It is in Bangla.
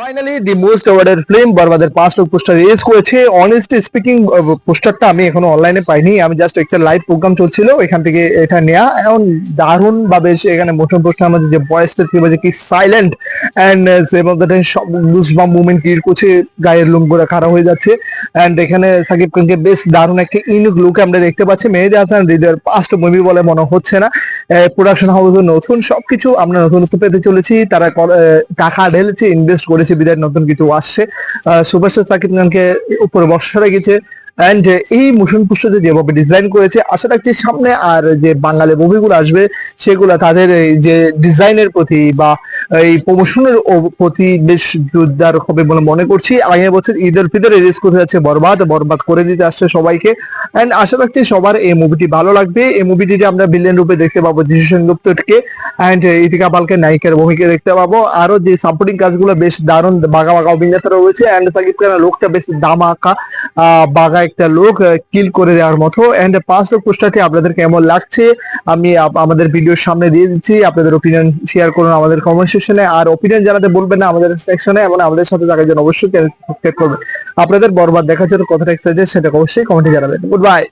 Finally the most awarded film বরবাদের পাঁচ লোক পোস্টার রিলিজ করেছে। অনেস্টলি স্পিকিং পোস্টারটা আমি এখনও অনলাইনে পাইনি। আমি জাস্ট একটা লাইভ প্রোগ্রাম চলছিল, এখান থেকে এটা নেওয়া এখন দারুণ ভাবে এখানে মোশন পোস্টার আমাদের যে ভয়েসটা ছিল যে কি সাইলেন্ট অ্যান্ড এবং সব গুজবাম মুভমেন্ট ক্রিয়েট করছে। গায়ের লুম করে খারাপ হয়ে যাচ্ছে। অ্যান্ড এখানে সাকিব খানকে বেশ দারুণ একটা ইউনিক লুক আমরা দেখতে পাচ্ছি। মেহেদি হাসান, হৃদয়ের পাঁচট মুভি বলে মনে হচ্ছে না। প্রোডাকশন হাউস নতুন সবকিছু আমরা নতুনত্ব পেতে চলেছি। তারা কর- টাকা ঢেলেছে ইনভেস্ট করেছে বিদায় নতুন কিছু আসছে। সুপারস্টার সাকিব খানকে উপরে বর্ষা রেখেছে। অ্যান্ড এই মোশন পোস্টার যেভাবে ডিজাইন করেছে, আশা রাখছি সামনে আর যে বাঙালি মুভিগুলো আসবে, সেগুলো তাদের যে ডিজাইনের প্রতি বা এই প্রমোশনের প্রতি বেশ জোরদার হবে বলে মনে করছি। আগামী বছর ঈদ উল ফিতর রিলিজ করতে যাচ্ছে বরবাদ বরবাদ করে দিতে আসছে সবাইকে। এন্ড আশা রাখছি সবার এই মুভিটি ভালো লাগবে। এই মুভিটিতে আমরা ভিলেন রূপে দেখতে পাবো যিশু সেনগুপ্তকে। এন্ড ইতিকা পালকে, নায়িকার ভূমিকা দেখতে পাবো। আরও যে সাপোর্টিং কাজগুলো বেশ দারুণ বাঘা বাঘা অভিনেতা রয়েছে। এন্ড সাকিব লোকটা বেশ দামাকা বাঘা একটা লোক কিল করে দেওয়ার মতো। এন্ড পাঁচ লোক পোস্টারটি আপনাদের কেমন লাগছে? আমি আমাদের ভিডিওর সামনে দিয়ে দিচ্ছি। আপনাদের ওপিনিয়ন শেয়ার করুন আমাদের কমেন্ট সেকশনে আর ওপিনিয়ন জানাতে বলবেন না আমাদের সেকশনে এবং আমাদের সাথে থাকার জন্য অবশ্যই করবেন। আপনাদের বরবার দেখার জন্য কথাটা এক্সাইটেড সেটা অবশ্যই কমেন্টে জানাবেন। Good bye